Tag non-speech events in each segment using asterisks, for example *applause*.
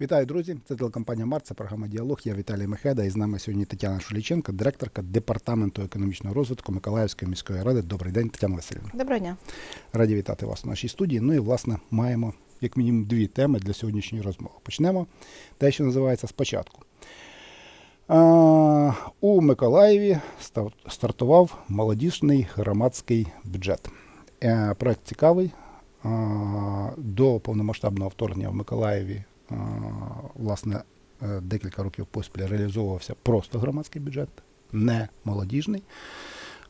Вітаю, друзі! Це телекомпанія Март, це програма Діалог. Я Віталій Мехеда і з нами сьогодні Тетяна Шуліченко, директорка департаменту економічного розвитку Миколаївської міської ради. Добрий день, Тетяна Васильівна. Доброго дня. Раді вітати вас у нашій студії. Ну і власне маємо як мінімум дві теми для сьогоднішньої розмови. Почнемо те, що називається спочатку. А, у Миколаєві стартував молодіжний громадський бюджет. Е, Проект цікавий. До повномасштабного вторгнення в Миколаєві власне е, декілька років поспіль реалізовувався просто громадський бюджет, не молодіжний.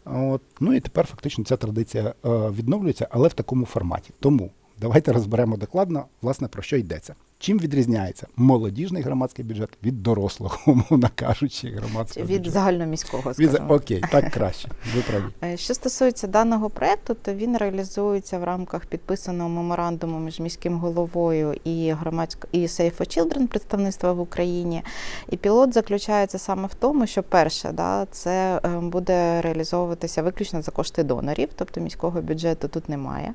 От. Ну і тепер фактично ця традиція е, відновлюється, але в такому форматі. Тому давайте розберемо докладно, власне, про що йдеться. Чим відрізняється молодіжний громадський бюджет від дорослого, *laughs* умовно кажучи, громадського Від бюджету? загальноміського Від скажімо. Окей, так краще. Ви праві. *laughs* Е, Що стосується даного проекту, то він реалізується в рамках підписаного меморандуму між міським головою і громадсько і Safe for Children представництва в Україні. І пілот заключається саме в тому, що перше, да, це е, буде реалізовуватися виключно за кошти донорів, тобто міського бюджету тут немає.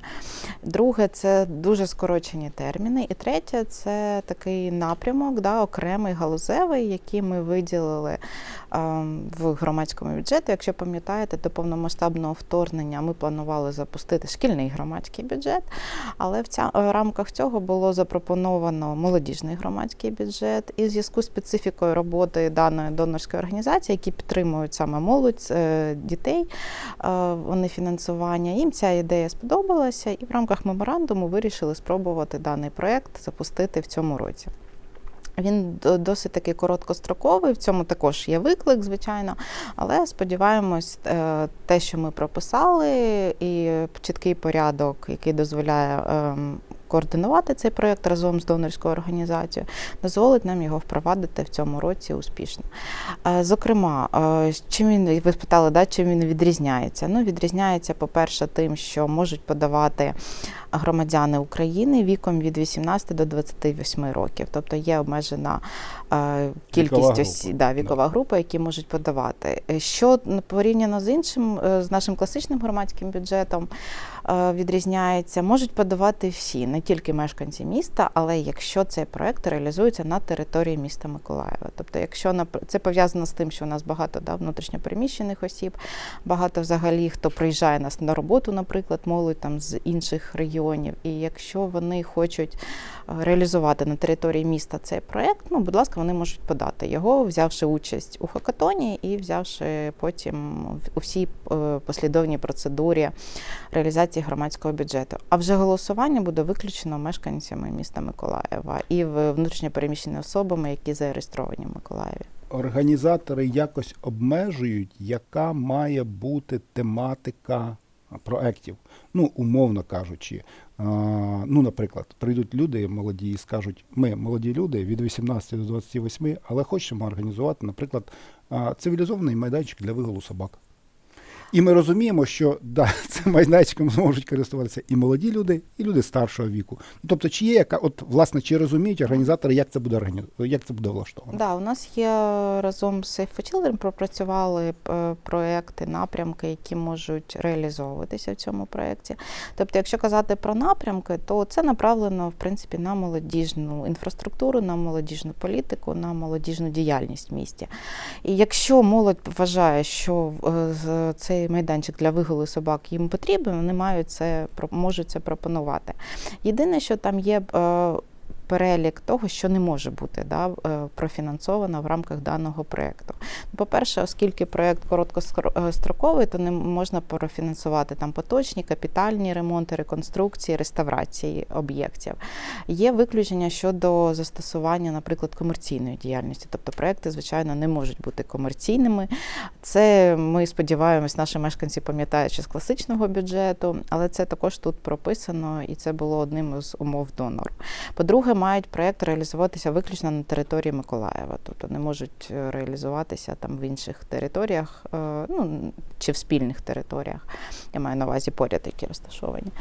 Друге, це дуже скорочені терміни. І третє, це такий напрямок, да, окремий галузевий, який ми виділили в громадському бюджеті. Якщо пам'ятаєте, до повномасштабного вторгнення ми планували запустити шкільний громадський бюджет, але в ця, в рамках цього було запропоновано молодіжний громадський бюджет. І в зв'язку з специфікою роботи даної донорської організації, які підтримують саме молодь, е, дітей, е, вони фінансування. Їм ця ідея сподобалася, і в рамках меморандуму вирішили спробувати даний проект запустити в цьому році. Він досить такий короткостроковий, в цьому також є виклик, звичайно. Але сподіваємось, е, те, що ми прописали, і чіткий порядок, який дозволяє ем, координувати цей проєкт разом з донорською організацією, дозволить нам його впровадити в цьому році успішно. Е, Зокрема, е, чим він ви спитали, да, чим він відрізняється? Ну, відрізняється, по-перше, тим, що можуть подавати громадяни України віком від 18 до 28 років, тобто є обмежена е, кількість Вікова осіб, група. да, вікова група, які можуть подавати. Що порівняно з іншим, з нашим класичним громадським бюджетом відрізняється, можуть подавати всі, не тільки мешканці міста, але якщо цей проект реалізується на території міста Миколаєва. Тобто, якщо це пов'язано з тим, що у нас багато да, внутрішньопереміщених осіб, багато взагалі хто приїжджає нас на роботу, наприклад, молодь там з інших регіонів. І якщо вони хочуть е, реалізувати на території міста цей проект, ну будь ласка, вони можуть подати його, взявши участь у хакатоні і взявши потім у всій е, послідовній процедурі реалізації громадського бюджету. А вже голосування буде виключено мешканцями міста Миколаєва і внутрішньопереміщеними особами, які зареєстровані в Миколаєві. Організатори якось обмежують, яка має бути тематика проєктів. Ну, умовно кажучи, ну, наприклад, прийдуть люди молоді і скажуть, ми молоді люди від 18 до 28, але хочемо організувати, наприклад, цивілізований майданчик для вигулу собак. І ми розуміємо, що да, *laughs* цим майданчиком зможуть користуватися і молоді люди, і люди старшого віку. Тобто, чи є яка, от власне, чи розуміють організатори, як це буде органі... як це буде влаштовано? Да, у нас є разом з Safe for Children пропрацювали е, проекти, напрямки, які можуть реалізовуватися в цьому проєкті. Тобто, якщо казати про напрямки, то це направлено в принципі на молодіжну інфраструктуру, на молодіжну політику, на молодіжну діяльність в місті. І якщо молодь вважає, що е, з- цей майданчик для вигулу собак їм потрібен, вони мають це можуть це пропонувати. Єдине, що там є. Перелік того, що не може бути да, е, профінансовано в рамках даного проєкту. По-перше, оскільки проєкт короткостроковий, то не можна профінансувати там поточні, капітальні ремонти, реконструкції, реставрації об'єктів. Є виключення щодо застосування, наприклад, комерційної діяльності. Тобто проекти, звичайно, не можуть бути комерційними. Це ми сподіваємось, наші мешканці пам'ятають з класичного бюджету, але це також тут прописано, і це було одним з умов донору. По-друге, мають проєкт реалізуватися виключно на території Миколаєва, тобто не можуть е, реалізуватися там в інших територіях, е, ну чи в спільних територіях. Я маю на увазі поряд, які розташовані.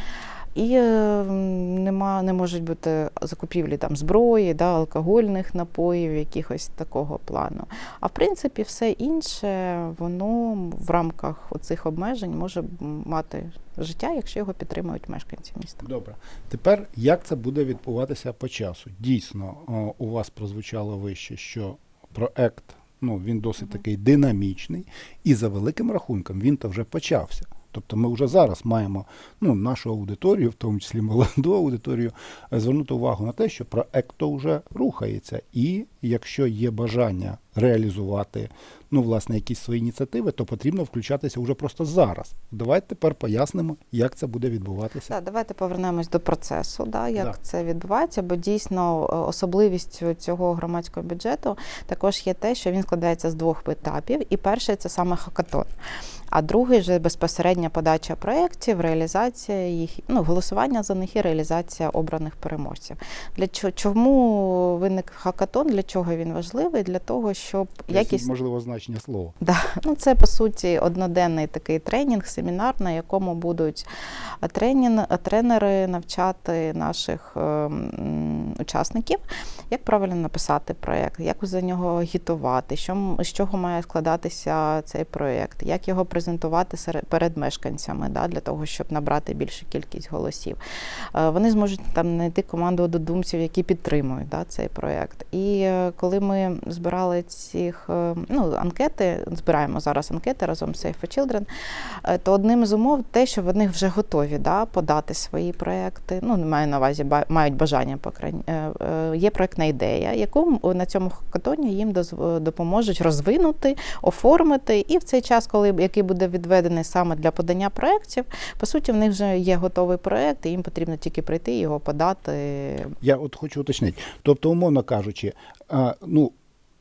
І е, нема, не можуть бути закупівлі там зброї, да, алкогольних напоїв, якихось такого плану. А в принципі, все інше, воно в рамках цих обмежень може мати життя, якщо його підтримують мешканці міста. Добре. Тепер як це буде відбуватися по часу? Дійсно, у вас прозвучало вище, що проект ну, він досить такий динамічний, і за великим рахунком він то вже почався. Тобто ми вже зараз маємо ну, нашу аудиторію, в тому числі молоду аудиторію, е, звернути увагу на те, що проект вже рухається. І якщо є бажання реалізувати ну, власне, якісь свої ініціативи, то потрібно включатися вже просто зараз. Давайте тепер пояснимо, як це буде відбуватися. Да, давайте повернемось до процесу, да, як Да. це відбувається, бо дійсно е, особливістю цього громадського бюджету також є те, що він складається з двох етапів. І перший це саме хакатон. А другий вже безпосередня подача проєктів, реалізація їх, ну, голосування за них і реалізація обраних переможців. Для чого чому виник хакатон? Для чого він важливий? Для того, щоб якість можливо, значення слова. Да. Ну, це по суті одноденний такий тренінг, семінар, на якому будуть тренін, тренери навчати наших е, учасників, як правильно написати проєкт, як за нього агітувати, що, з чого має складатися цей проєкт, як його презентувати серед- перед мешканцями, да, для того, щоб набрати більшу кількість голосів. Е, Вони зможуть там знайти команду однодумців, які підтримують да, цей проєкт. І е, коли ми збирали цих е, ну, анкети, збираємо зараз анкети разом з Safe for Children, е, то одним з умов те, що вони вже готові да, подати свої проекти. Ну, маю на увазі, мають бажання по крайні. е, Є проектна ідея, яку на цьому хакатоні їм допоможуть розвинути, оформити. І в цей час, коли який буде відведений саме для подання проєктів, по суті, в них вже є готовий проєкт, і їм потрібно тільки прийти і його подати. Я от хочу уточнити. Тобто, умовно кажучи, ну,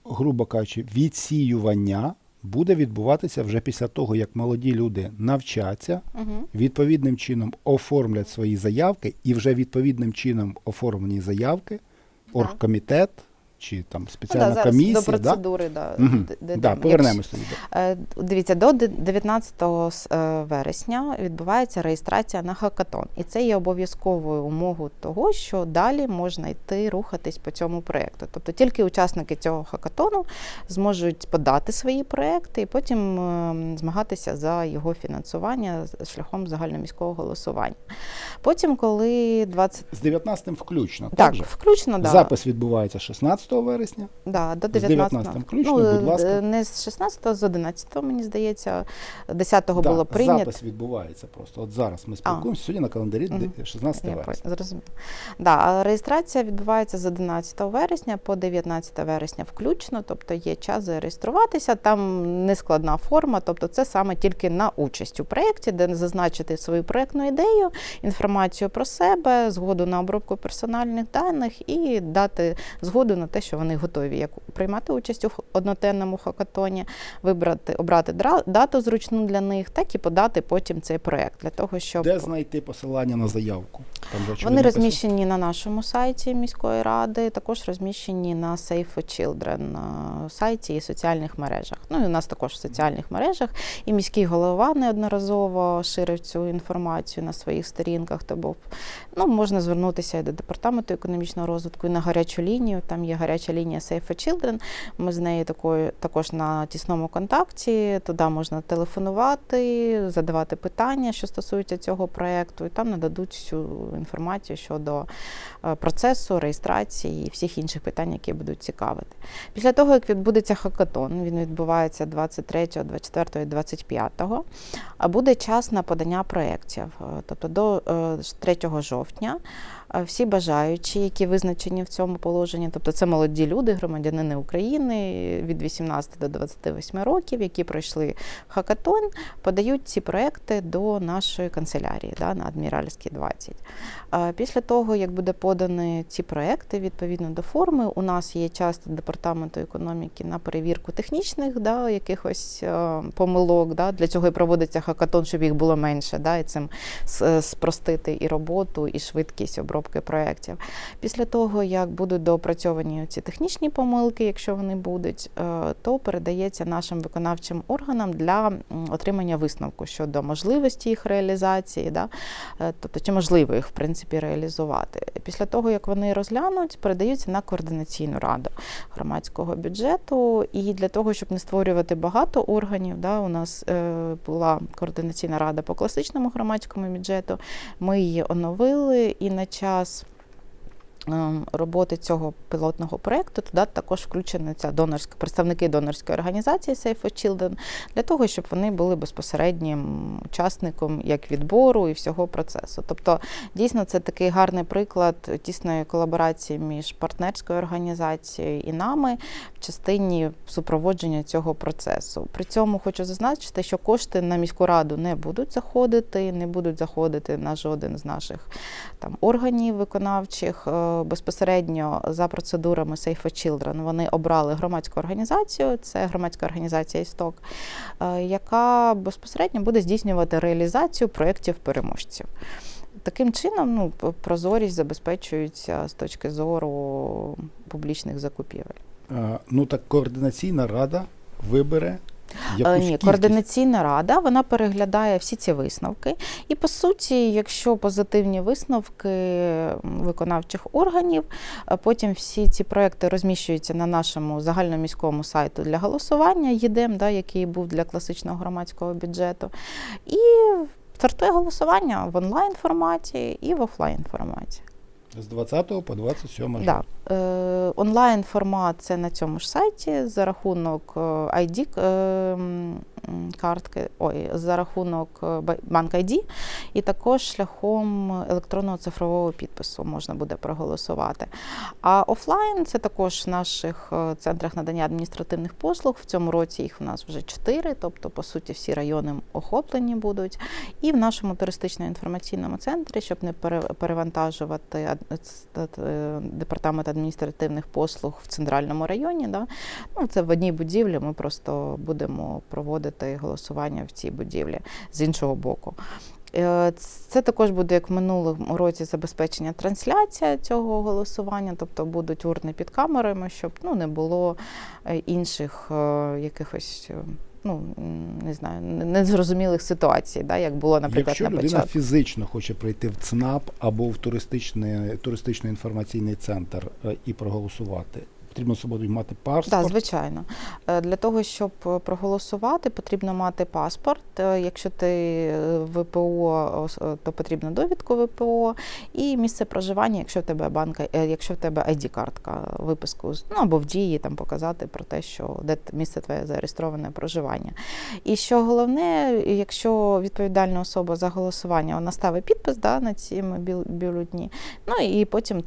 грубо кажучи, відсіювання буде відбуватися вже після того, як молоді люди навчаться, Угу. відповідним чином оформлять свої заявки, і вже відповідним чином оформлені заявки, оргкомітет чи там спеціальна Ну, да, комісія. до процедури, да, Угу. д- д- Да, там, повернемось тоді. Е, Дивіться, до 19 е, вересня відбувається реєстрація на хакатон, і це є обов'язковою умовою того, що далі можна йти рухатись по цьому проєкту. Тобто тільки учасники цього хакатону зможуть подати свої проекти і потім е, змагатися за його фінансування шляхом загальноміського голосування. Потім, коли 20... З 19-м включно. Так, же? включно, да. Запис відбувається 16 вересня. Да, до З 19 19-м включно, будь ласка. е, Не з 16 з 11 мені здається. 10-го Да, було прийнято. Запис відбувається просто. От зараз ми спілкуємося, сьогодні на календарі 16 Я вересня. зрозуміла. Да, реєстрація відбувається з 11 вересня по 19 вересня включно, тобто є час зареєструватися. Там нескладна форма, тобто це саме тільки на участь у проєкті, де зазначити свою проєктну ідею, інформацію про себе, згоду на обробку персональних даних і дати згоду на те, що вони готові як приймати участь у однотенному хакатоні, вибрати, обрати дату зручну для них, так і подати потім цей проєкт для того, щоб Де знайти посилання на заявку? Там же, очевидно, вони розміщені на нашому сайті міської ради, також розміщені на Safe for Children е, сайті і соціальних мережах. Ну і у нас також в соціальних мережах. І міський голова неодноразово ширив цю інформацію на своїх сторінках. Тобто ну, можна звернутися і до департаменту економічного розвитку, і на гарячу лінію. Там є гаряча лінія Safe for Children. Ми з нею такою також на тісному контакті. Туди можна телефонувати, задавати питання, що стосуються цього проєкту, і там нададуть всю інформацію щодо е, процесу, реєстрації і всіх інших питань, які будуть цікавити. Після того, як відбудеться хакатон, він відбувається 23, 24 і 25, а буде час на подання проєктів. Е, Тобто до е, 3 жовтня е, всі бажаючі, які визначені в цьому положенні, тобто це молоді люди, громадянини України від 18 до 28 років, які пройшли хакатон, подають ці проекти до нашої канцелярії да, на Адміральській 20. Е, Після того, як буде подані ці проекти відповідно до форми, у нас є час департаменту економіки на перевірку технічних да, якихось е, помилок. Да. Для цього і проводиться хакатон, щоб їх було менше, да, і цим спростити і роботу, і швидкість обробки проєктів. Після того, як будуть доопрацьовані ці технічні помилки, якщо вони будуть, е, то передається нашим виконавчим органам для отримання висновку щодо можливості їх реалізації, да? е, тобто чи можливо їх в принципі реалізувати. Після того, як вони розглянуть, передаються на координаційну раду громадського бюджету. І для того, щоб не створювати багато органів, да, у нас е, була координаційна рада по класичному громадському бюджету. Ми її оновили і на час. Ем, Роботи цього пілотного проєкту туди також включені ця донорська представники донорської організації Safe for Children, для того, щоб вони були безпосереднім учасником як відбору і всього процесу. Тобто, дійсно, це такий гарний приклад тісної колаборації між партнерською організацією і нами в частині супроводження цього процесу. При цьому хочу зазначити, що кошти на міську раду не будуть заходити, не будуть заходити на жоден з наших там органів виконавчих. Безпосередньо за процедурами Safe for Children вони обрали громадську організацію, це громадська організація «Істок», е, яка безпосередньо буде здійснювати реалізацію проєктів переможців. Таким чином, ну, прозорість забезпечується з точки зору публічних закупівель. Е, Ну так координаційна рада вибере якусь Ні, кількість. координаційна рада вона переглядає всі ці висновки. І по суті, якщо позитивні висновки виконавчих органів, е, потім всі ці проекти розміщуються на нашому загальноміському сайту для голосування, ЄДЕМ, да, який був для класичного громадського бюджету. І стартує голосування в онлайн форматі і в офлайн форматі. З 20 по 27 Да. Е, онлайн формат це на цьому ж сайті за рахунок ID е, картки, ой, за рахунок е, банк ID, і також шляхом електронного цифрового підпису можна буде проголосувати. А офлайн це також в наших е, центрах надання адміністративних послуг. В цьому році їх в нас вже чотири, тобто, по суті, всі райони охоплені будуть. І в нашому туристично-інформаційному центрі, щоб не перевантажувати е, департамент адміністративних послуг в центральному районі. Да? Ну, це в одній будівлі. Ми просто будемо проводити голосування в цій будівлі з іншого боку. Е, Це також буде як в минулому році забезпечення трансляція цього голосування, тобто будуть урни під камерами, щоб ну, не було е, інших е, якихось. Ну, не знаю, незрозумілих ситуацій, да, як було, наприклад, Якщо на людина фізично хоче прийти в ЦНАП або в туристичний, туристично-інформаційний центр е, і проголосувати, потрібно з собою мати паспорт. Так, звичайно. Е, Для того, щоб е, проголосувати, потрібно мати паспорт. Е, Якщо ти ВПО, то потрібно довідку ВПО і місце проживання, якщо в тебе банка, якщо в тебе ID-картка, виписку ну або в дії там показати про те, що де місце твоє зареєстроване проживання. І що головне, якщо відповідальна особа за голосування вона ставить підпис да, на ці бюлетні, ну і потім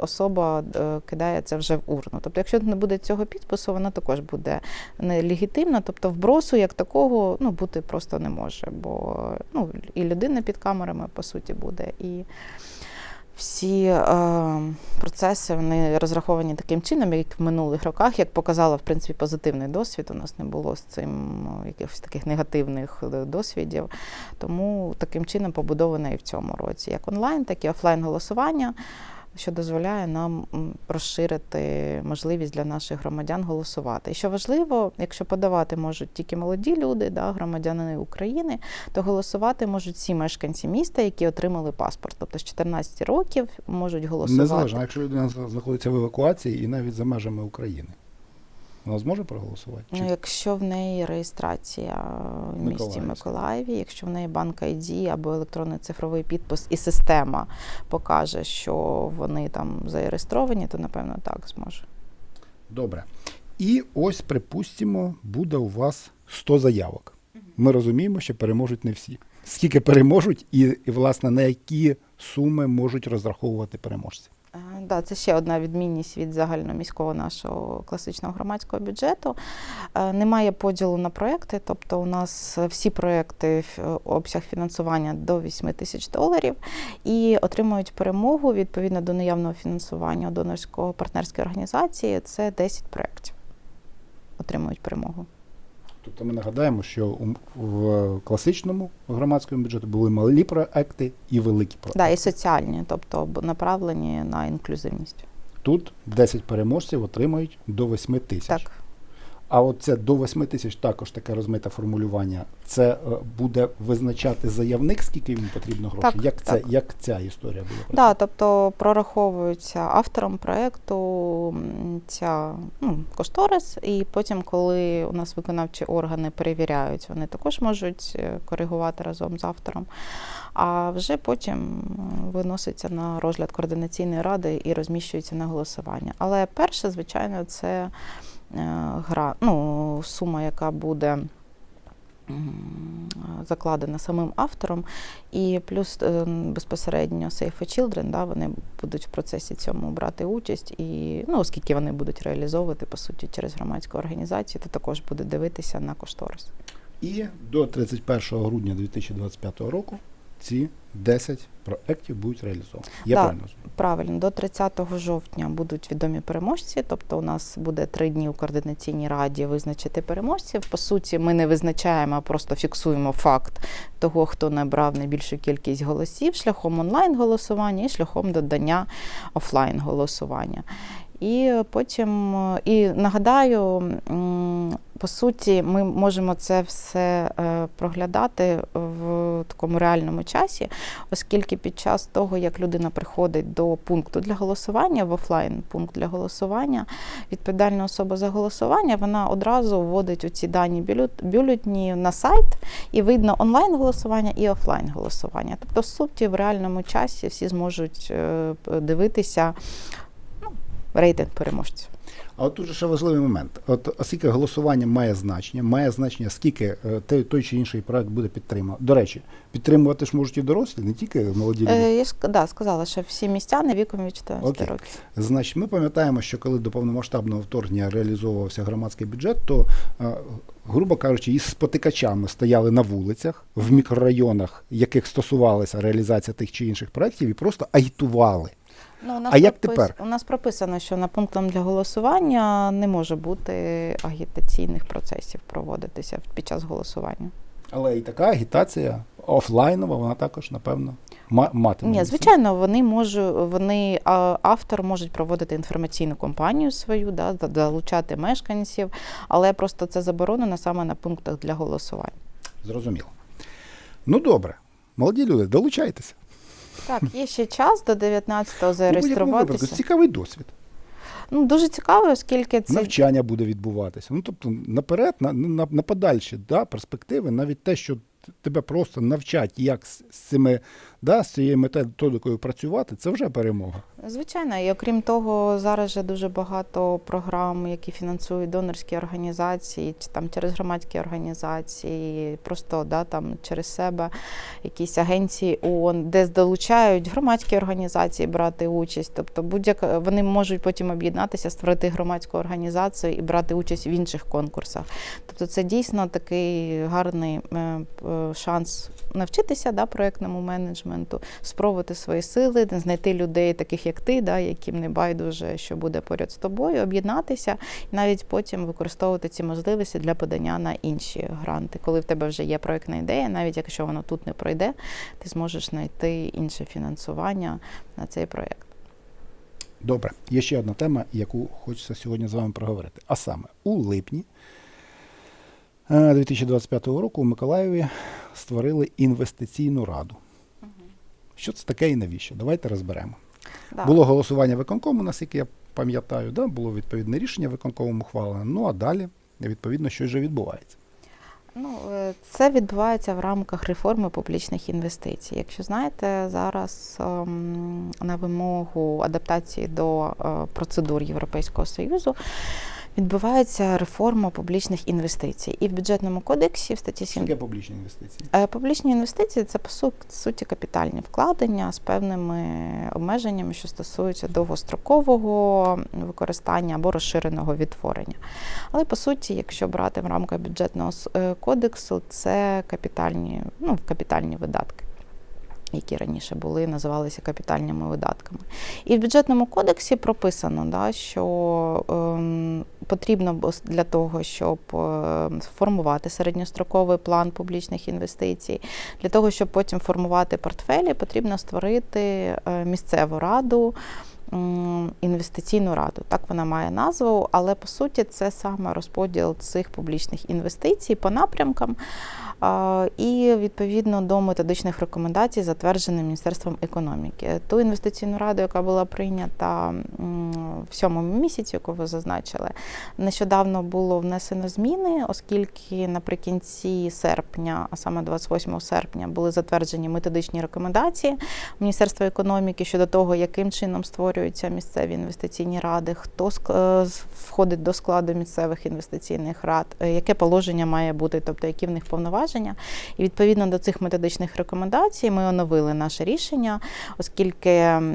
особа кидає це вже в урну. Тобто, якщо не буде цього підпису, вона також буде нелегітимна. Тобто, вбросу як такого ну, бути просто не може, бо ну, і людина під камерами по суті буде, і всі е, процеси вони розраховані таким чином, як в минулих роках, як показала в принципі позитивний досвід. У нас не було з цим якихось таких негативних досвідів. Тому таким чином побудоване і в цьому році, як онлайн, так і офлайн голосування. Що дозволяє нам розширити можливість для наших громадян голосувати. І що важливо, якщо подавати можуть тільки молоді люди, да, громадяни України, то голосувати можуть всі мешканці міста, які отримали паспорт. Тобто з 14 років можуть голосувати. Незалежно, якщо людина знаходиться в евакуації і навіть за межами України. Вона зможе проголосувати? Чи Ну, якщо в неї реєстрація в місті Миколаєві, якщо в неї банк ID або електронний цифровий підпис, і система покаже, що вони там зареєстровані, то напевно так зможе. Добре. І ось, припустимо, буде у вас 100 заявок. Ми розуміємо, що переможуть не всі. Скільки переможуть, і, і власне на які суми можуть розраховувати переможці? Е, Да, це ще одна відмінність від загальноміського нашого класичного громадського бюджету. Е, Немає поділу на проекти, тобто у нас всі проекти ф- обсяг фінансування до 8 тисяч доларів і отримують перемогу відповідно до наявного фінансування донорського партнерської організації. Це 10 проєктів. Отримують перемогу. Тобто ми нагадаємо, що в класичному громадському бюджеті були малі проекти і великі проекти. Да, і соціальні, тобто направлені на інклюзивність. Тут 10 переможців отримають до 8 тисяч. Так. А от це до 8 тисяч також таке розмите формулювання. Це е, буде визначати заявник, скільки йому потрібно грошей. Так, як, це, як ця історія буде Да, тобто прораховується автором проекту ця ну, кошторис, і потім, коли у нас виконавчі органи перевіряють, вони також можуть е, коригувати разом з автором. А вже потім виноситься на розгляд координаційної ради і розміщується на голосування. Але перше, звичайно, це гра, ну, сума, яка буде. Закладена самим автором, і плюс е, безпосередньо Safe for Children, да, вони будуть в процесі цьому брати участь, і ну, оскільки вони будуть реалізовувати по суті через громадську організацію, то також буде дивитися на кошторис. І до 31 грудня 2025 року ці 10 проєктів будуть реалізовані. Я Да. правильно розумію? Правильно, до 30 жовтня будуть відомі переможці. Тобто, у нас буде три дні у координаційній раді визначити переможців. По суті, ми не визначаємо, а просто фіксуємо факт того, хто набрав найбільшу кількість голосів шляхом онлайн голосування і шляхом додання офлайн голосування. І потім, е, і нагадаю, по суті, ми можемо це все е, проглядати в такому реальному часі, оскільки під час того, як людина приходить до пункту для голосування, в офлайн пункт для голосування, відповідальна особа за голосування, вона одразу вводить оці дані бюлетні на сайт, і видно онлайн голосування і офлайн голосування. Тобто, в суті, в реальному часі всі зможуть е, дивитися рейтинг переможців. А от тут же ще важливий момент. От оскільки голосування має значення, має значення, скільки е, той, той чи інший проект буде підтримано. До речі, підтримувати ж можуть і дорослі, не тільки молоді люди. Е, я ж да, сказала, що всі містяни віком від 14 Окей. років. Значить, ми пам'ятаємо, що коли до повномасштабного вторгнення реалізовувався громадський бюджет, то, е, грубо кажучи, із спотикачами стояли на вулицях в мікрорайонах, яких стосувалася реалізація тих чи інших проєктів, і просто агітували. Ну, у нас А як тепер? У нас прописано, що на пунктам для голосування не може бути агітаційних процесів проводитися під час голосування. Але і така агітація офлайнова, вона також, напевно, ма- матиме. Ні, звичайно, вони можуть, вони автор можуть проводити інформаційну кампанію свою, да, залучати мешканців, але просто це заборонено саме на пунктах для голосування. Зрозуміло. Ну добре, молоді люди, долучайтеся. Так, є ще час до 19-го зареєструватися. будь-якому зареєструватися. цікавий досвід. Ну дуже цікаво, оскільки це Навчання буде відбуватися. Ну, тобто, наперед, на, на, на подальші да, перспективи, навіть те, що тебе просто навчать, як з, з цими, да, з цією методикою працювати, це вже перемога. Звичайно, і окрім того, зараз же дуже багато програм, які фінансують донорські організації, чи там через громадські організації, просто да, там через себе якісь агенції ООН, де долучають громадські організації брати участь. Тобто будь-яка вони можуть потім об'єднатися, створити громадську організацію і брати участь в інших конкурсах. Тобто це дійсно такий гарний е, е, шанс навчитися да, проєктному менеджменту, спробувати свої сили, знайти людей, таких як ти, да, яким не байдуже, що буде поряд з тобою, об'єднатися і навіть потім використовувати ці можливості для подання на інші гранти. Коли в тебе вже є проєктна ідея, навіть якщо воно тут не пройде, ти зможеш знайти інше фінансування на цей проєкт. Добре, є ще одна тема, яку хочеться сьогодні з вами проговорити. А саме, у липні е, 2025 року у Миколаєві створили інвестиційну раду. Що це таке і навіщо? Давайте розберемо. Да. Було голосування виконкому, наскільки я пам'ятаю, да? було відповідне рішення виконкомом ухвалене. Ну а далі, відповідно, що вже відбувається. Ну, е, це відбувається в рамках реформи публічних інвестицій. Якщо знаєте, зараз ем, на вимогу адаптації до е, процедур Європейського Союзу відбувається реформа публічних інвестицій. І в бюджетному кодексі в статті Що 7 таке публічні інвестиції? Е, Публічні інвестиції це по суті капітальні вкладення з певними обмеженнями, що стосуються довгострокового використання або розширеного відтворення. Але по суті, якщо брати в рамках бюджетного е, кодексу, це капітальні, ну, капітальні видатки. Які раніше були, називалися капітальними видатками. І в бюджетному кодексі прописано, да, що ем, потрібно для того, щоб е, формувати середньостроковий план публічних інвестицій, для того, щоб потім формувати портфелі, потрібно створити е, місцеву раду інвестиційну раду. Так вона має назву, але по суті це саме розподіл цих публічних інвестицій по напрямкам. І відповідно до методичних рекомендацій, затверджених Міністерством економіки. Ту інвестиційну раду, яка була прийнята в сьомому місяці, яку ви зазначили, нещодавно було внесено зміни, оскільки наприкінці серпня, а саме 28 серпня, були затверджені методичні рекомендації Міністерства економіки щодо того, яким чином створюються місцеві інвестиційні ради, хто е, входить до складу місцевих інвестиційних рад, е, яке положення має бути, тобто які в них повноваження. І відповідно до цих методичних рекомендацій ми оновили наше рішення, оскільки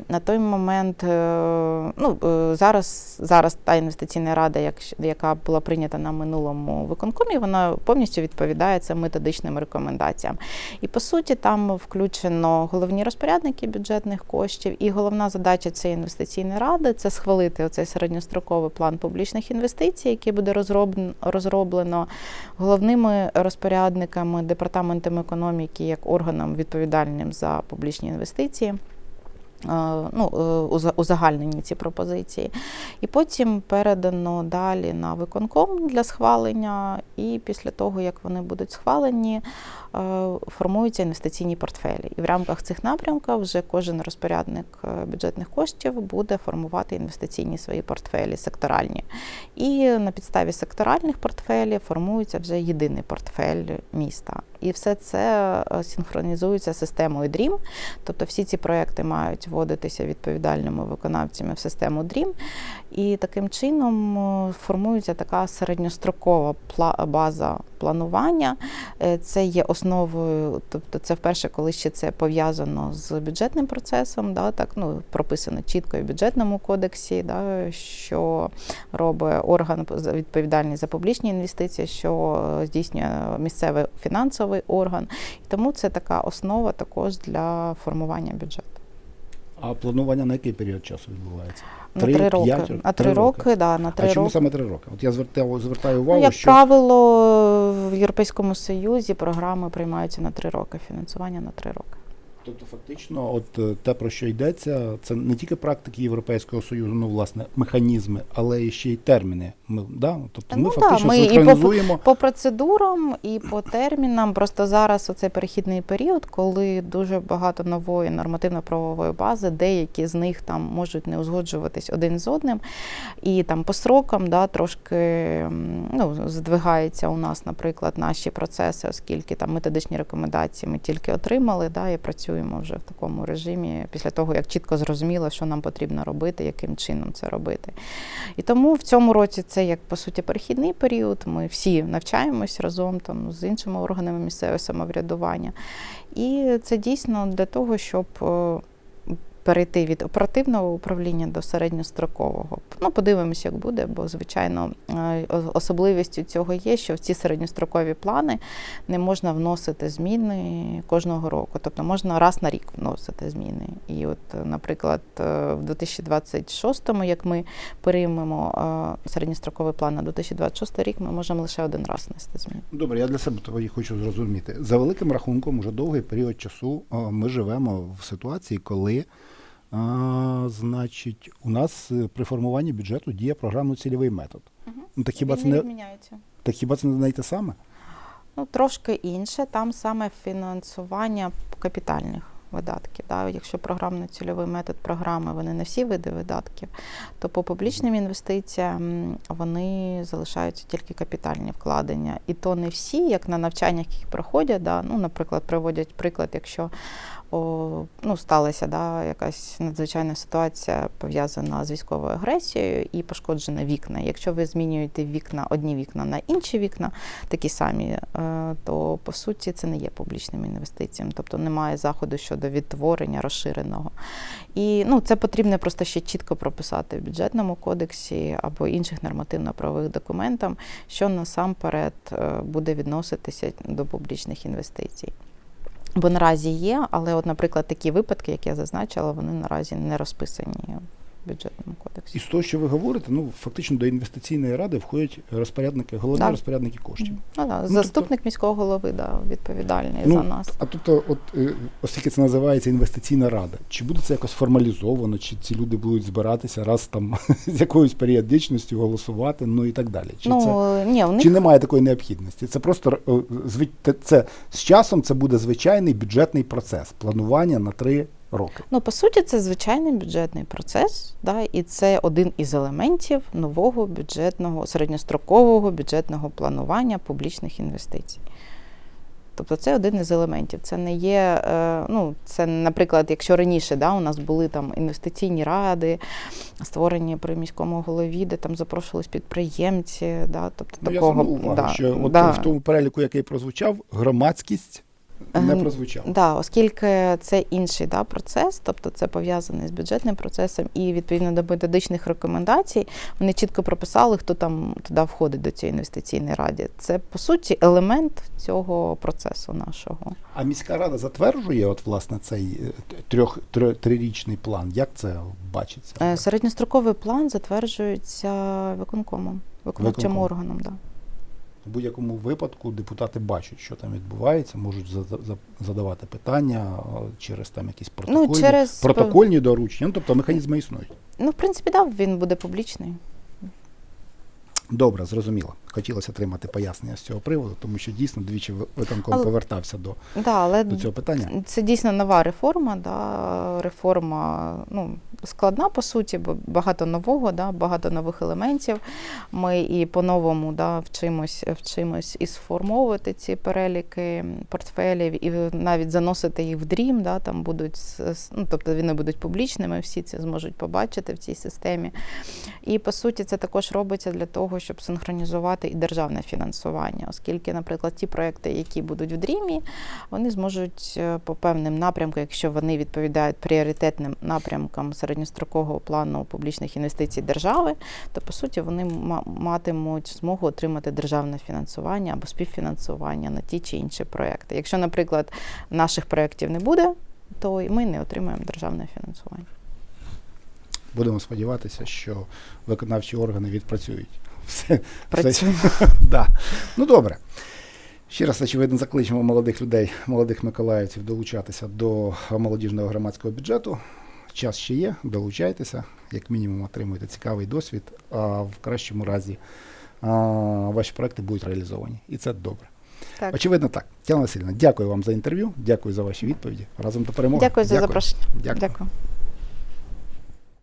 на той момент е, ну, зараз, зараз та інвестиційна рада, яка була прийнята на минулому виконкомі, вона повністю відповідає цим методичним рекомендаціям. І по суті, там включено головні розпорядники бюджетних коштів, і головна задача цієї інвестиційної ради це схвалити оцей середньостроковий план публічних інвестицій, який буде розроблено, головними розпорядниками департаментом економіки як органом відповідальним за публічні інвестиції. е, Ну, е, узагальнені ці пропозиції, і потім передано далі на виконком для схвалення. І після того, як вони будуть схвалені, формуються інвестиційні портфелі. І в рамках цих напрямків вже кожен розпорядник е, бюджетних коштів буде формувати інвестиційні свої портфелі секторальні. І на підставі секторальних портфелів формується вже єдиний портфель міста. І все це е, синхронізується системою DREAM, тобто всі ці проекти мають вводитися відповідальними виконавцями в систему DREAM. І таким чином е, формується така середньострокова база планування. Е, Це є основою, тобто це вперше, коли ще це пов'язано з бюджетним процесом, да, так ну прописано чітко і в бюджетному кодексі, да, що робить орган відповідальний за публічні інвестиції, що е, здійснює місцевий фінансовий орган. Тому це така основа також для формування бюджету. А планування на який період часу відбувається? На Три, три роки. п'ять, а три три роки, роки. да, на три а чому роки. саме три роки? От я звертаю, звертаю Ну, увагу, як що правило, в Європейському Союзі програми приймаються на три роки, фінансування на три роки. Тобто фактично, от е, те, про що йдеться, це не тільки практики Європейського Союзу, ну власне, механізми, але і ще й терміни. Ми, да? тобто ми Ну, фактично ми і по- По процедурам і по термінам, просто зараз оцей перехідний період, коли дуже багато нової нормативно-правової бази, деякі з них там можуть не узгоджуватись один з одним, і там по срокам да, трошки ну, здвигаються у нас, наприклад, наші процеси, оскільки там методичні рекомендації ми тільки отримали, да, і працюємо вже в такому режимі після того, як чітко зрозуміло, що нам потрібно робити, яким чином це робити. І тому в цьому році це як по суті перехідний період. Ми всі навчаємось разом там з іншими органами місцевого самоврядування. І це дійсно для того, щоб е, перейти від оперативного управління до середньострокового. Ну, подивимося, як буде, бо звичайно е, особливістю цього є, що в ці середньострокові плани не можна вносити зміни кожного року. Тобто можна раз на рік вносити зміни. І от, наприклад, е, в 2026-му, як ми приймемо е, середньостроковий план на 2026 рік, ми можемо лише один раз внести зміни. Добре, я для себе тоді хочу зрозуміти. За великим рахунком, уже довгий період часу ми живемо в ситуації, коли, а, значить, у нас е, при формуванні бюджету діє програмно-цільовий метод. Ну, так хіба це не відміняється? так хіба це не те саме? Ну, трошки інше, там саме фінансування капітальних видатків. Да? Якщо програмно-цільовий метод програми, вони не всі види видатків, то по публічним інвестиціям вони залишаються тільки капітальні вкладення. І то не всі, як на навчаннях, які проходять. Да? Ну, наприклад, приводять приклад, якщо о, ну, сталася да, якась надзвичайна ситуація пов'язана з військовою агресією і пошкоджені вікна. Якщо ви змінюєте вікна, одні вікна на інші вікна, такі самі, е, то по суті це не є публічним інвестиціям, тобто немає заходу щодо відтворення розширеного. І ну, це потрібно просто ще чітко прописати в бюджетному кодексі або інших нормативно-правових документах, що насамперед е, буде відноситися до публічних інвестицій. Бо наразі є, але, от, наприклад, такі випадки, як я зазначила, вони наразі не розписані бюджетному кодексі. І з того, що ви говорите, ну фактично до інвестиційної ради входять розпорядники, головні Так. розпорядники коштів. Ну, да, тобто- заступник міського голови да, відповідальний Ну, за нас. А тобто, от е, оскільки це називається інвестиційна рада, чи буде це якось формалізовано, чи ці люди будуть збиратися раз там *laughs* з якоюсь періодичністю голосувати, ну і так далі? Чи ну, це ні, них чи немає такої необхідності? Це просто е, це з часом це буде звичайний бюджетний процес планування на три роки. Ну, по суті, це звичайний бюджетний процес, да, і це один із елементів нового бюджетного, середньострокового бюджетного планування публічних інвестицій. Тобто це один із елементів. Це не є, е, ну, це, наприклад, якщо раніше да, у нас були там інвестиційні ради, створені при міському голові, де там запрошувались підприємці, да, тобто Ну, я такого. звернув увагу, да, що от в тому переліку, який прозвучав, громадськість не Ем, прозвучав. Да, оскільки це інший да, процес, тобто це пов'язаний з бюджетним процесом, і відповідно до методичних рекомендацій вони чітко прописали, хто там туди входить до цієї інвестиційної ради. Це по суті елемент цього процесу нашого. А міська рада затверджує от власне цей е, трьох трирічний план. Як це бачиться? Е, Середньостроковий план затверджується виконкомом, виконавчим Виконком. органом. Да. В будь-якому випадку депутати бачать, що там відбувається, можуть за- за- задавати питання через там якісь протокольні, Ну, через протокольні доручення. Ну, тобто механізми існують. Ну, в принципі, да, він буде публічний. Добре, зрозуміло. Хотілося отримати пояснення з цього приводу, тому що дійсно двічі ви- виконком Але- повертався до, Да, але до цього питання. Це дійсно нова реформа. Да, реформа ну, складна по суті, бо багато нового, да, багато нових елементів. Ми і по-новому да, вчимось, вчимось і сформовувати ці переліки портфелів, і навіть заносити їх в дрім. Да, там будуть, ну, тобто вони будуть публічними, всі це зможуть побачити в цій системі. І по суті, це також робиться для того, щоб синхронізувати і державне фінансування, оскільки, наприклад, ті проекти, які будуть в дрімі, вони зможуть е, по певним напрямкам, якщо вони відповідають пріоритетним напрямкам середньострокового плану публічних інвестицій держави, то по суті вони ма- матимуть змогу отримати державне фінансування або співфінансування на ті чи інші проекти. Якщо, наприклад, наших проєктів не буде, то і ми не отримаємо державне фінансування. Будемо сподіватися, що виконавчі органи відпрацюють. Все, все *laughs* да. Ну добре. Ще раз, очевидно, закличемо молодих людей, молодих миколаївців долучатися до молодіжного громадського бюджету. Час ще є, долучайтеся, як мінімум отримуйте цікавий досвід, а в кращому разі а, ваші проекти будуть реалізовані. І це добре. Так. Очевидно, так. Тетяна Васильівна, дякую вам за інтерв'ю, дякую за ваші відповіді. Разом до перемоги. Дякую за запрошення. Дякую. Дякую.